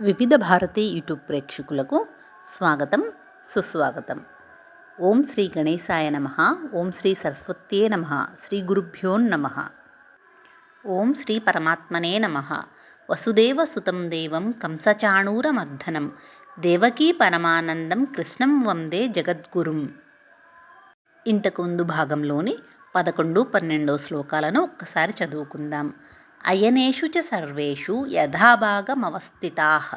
వివిధ భారతి యూట్యూబ్ ప్రేక్షకులకు స్వాగతం సుస్వాగతం. ఓం శ్రీ గణేశాయ నమ ఓం శ్రీ సరస్వత్యే నమ శ్రీ గురుభ్యో నమ. ఓం శ్రీ పరమాత్మనే నమ. వసుదేవ సుతం దేవం కంసచాణూరమర్ధనం. దేవకీ పరమానందం కృష్ణం వందే జగద్గురుం. ఇంతకు ముందు భాగంలోని పదకొండు పన్నెండో శ్లోకాలను ఒక్కసారి చదువుకుందాం. అయనేషు చ సర్వేషు యథాభాగమవస్థితాః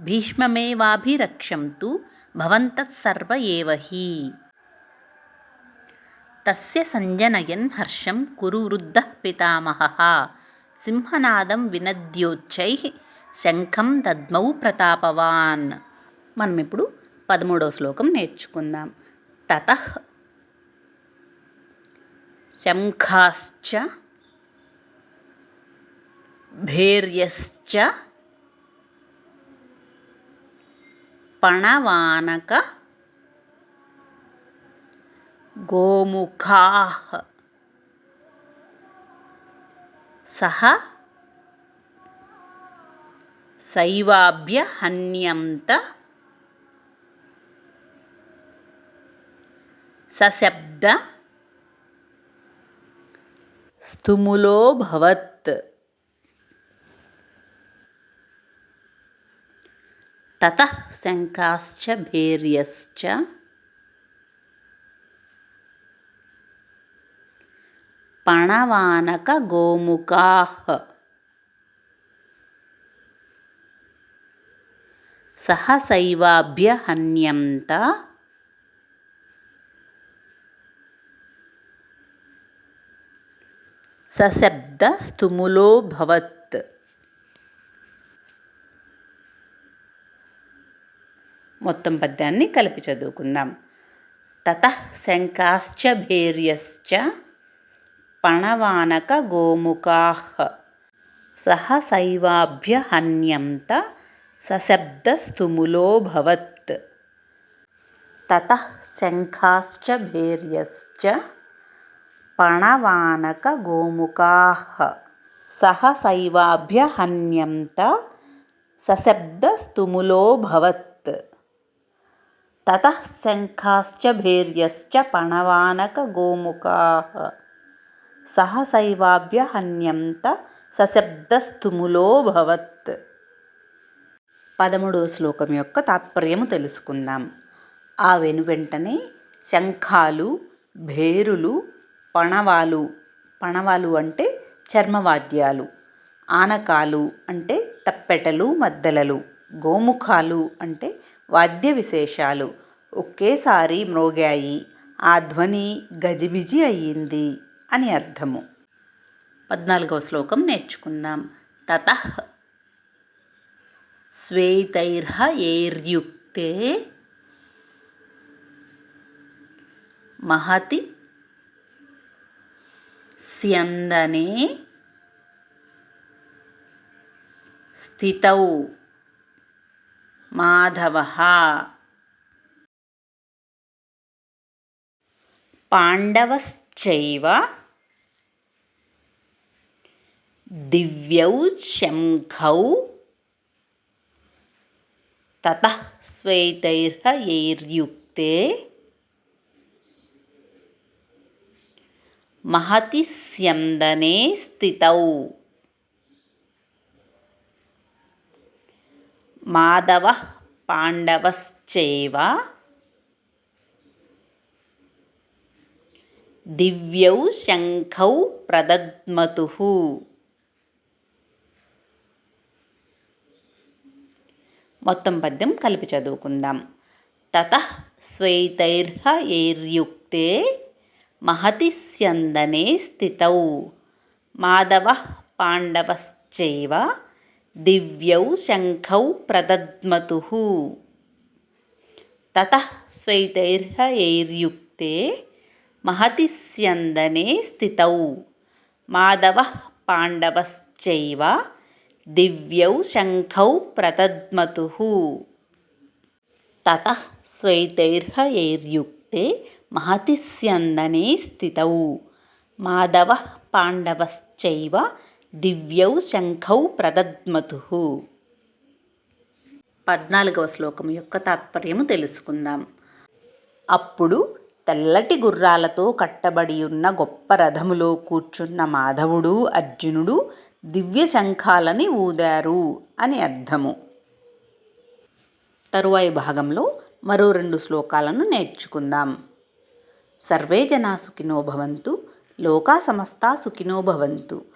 భీష్మమేవాభిరక్షంతు భవంతః సర్వ ఏవ హి. తస్య సంజనయన్ హర్షం కురు వృద్ధః పితామహः. సింహనాదం వినద్యోచ్చై శంఖం దద్మౌ ప్రతాపవాన్. మనం ఇప్పుడు పదమూడవ శ్లోకం నేర్చుకుందాం. తత శంఖాశ్చ భేర్యశ్చ పణవానక గోముఖా. సహ శైవాభ్య హన్యంత సశబ్ద స్థుములో భవత్. తత శంకాశ్చ భేర్యశ్చ. పణవానక గోముఖా. సహసైవాభ్య హన్యంత. సశబ్ద భవత్. మొత్తం పద్యాన్ని కలిపి చదువుకుందాం. తత శంకాశ్చ భేర్యశ్చ పణవానక గోముఖా సహ శైవాభ్య హన్యంత సశబ్దస్తుములో తత శంఖాశ్చ భేర్యశ్చ పణవానక గోముఖా సహ శైవాభ్య హన్యంత సశబ్దస్తుములో తతః శంఖాశ్చ భేర్యశ్చ పణవానక పణవానకగోముఖాः సహసైవాభ్యహన్యంత సశబ్దస్థుములో భవత్. పదమూడవ శ్లోకం యొక్క తాత్పర్యము తెలుసుకుందాం. ఆ వెనువెంటనే శంఖాలు భేరులు పణవాలు పణవాలు అంటే చర్మవాద్యాలు ఆనకాలు అంటే తప్పెటలు మద్దలలు గోముఖాలు అంటే వాద్య విశేషాలు. ఒకేసారి మ్రోగాయి ఆ ధ్వని గజిబిజి అయ్యింది అని అర్థము. పద్నాలుగవ శ్లోకం నేర్చుకుందాం. తత శ్వేతైర్హ ఏర్యుక్తే మహతి స్యందనే స్థితౌ మాధవ. పాండవశ్చైవ దివ్యౌ శంఖౌ తత స్వేతైర్హయైర్యుక్తే మహతి స్యందనే స్థితౌ. మాధవ పాండవశ్చైవ దివ్యౌ శంఖౌ ప్రదద్మతు. మొత్తం పద్యం కలిపి చదువుకుందాం. తత స్వైతైర్హ ఏర్యుక్తే మహతి స్థితౌ. మాధవ పాండవశ్చైవ దివ్యౌ శంఖౌ ప్రదద్మతు. తత శ్వైతైర్హయైర్యుక్తే మహతి స్యందనే స్థితౌ. మాధవ పాండవశ్చైవ దివ్యౌ శంఖౌ ప్రదద్మతు. తత శ్వైతైర్హయైర్యుక్తే మహతి స్యందనే స్థితౌ. మాధవ పాండవశ్చైవ దివ్యౌ శంఖౌ ప్రదద్మతు. పద్నాలుగవ శ్లోకం యొక్క తాత్పర్యము తెలుసుకుందాం. అప్పుడు తెల్లటి గుర్రాలతో కట్టబడి ఉన్న గొప్ప రథములో కూర్చున్న మాధవుడు అర్జునుడు దివ్య శంఖాలని ఊదారు అని అర్థము. తరువాయి భాగంలో మరో రెండు శ్లోకాలను నేర్చుకుందాం. సర్వే జనా సుఖినో భవంతు లోకా సమస్తా సుఖినో భవంతు.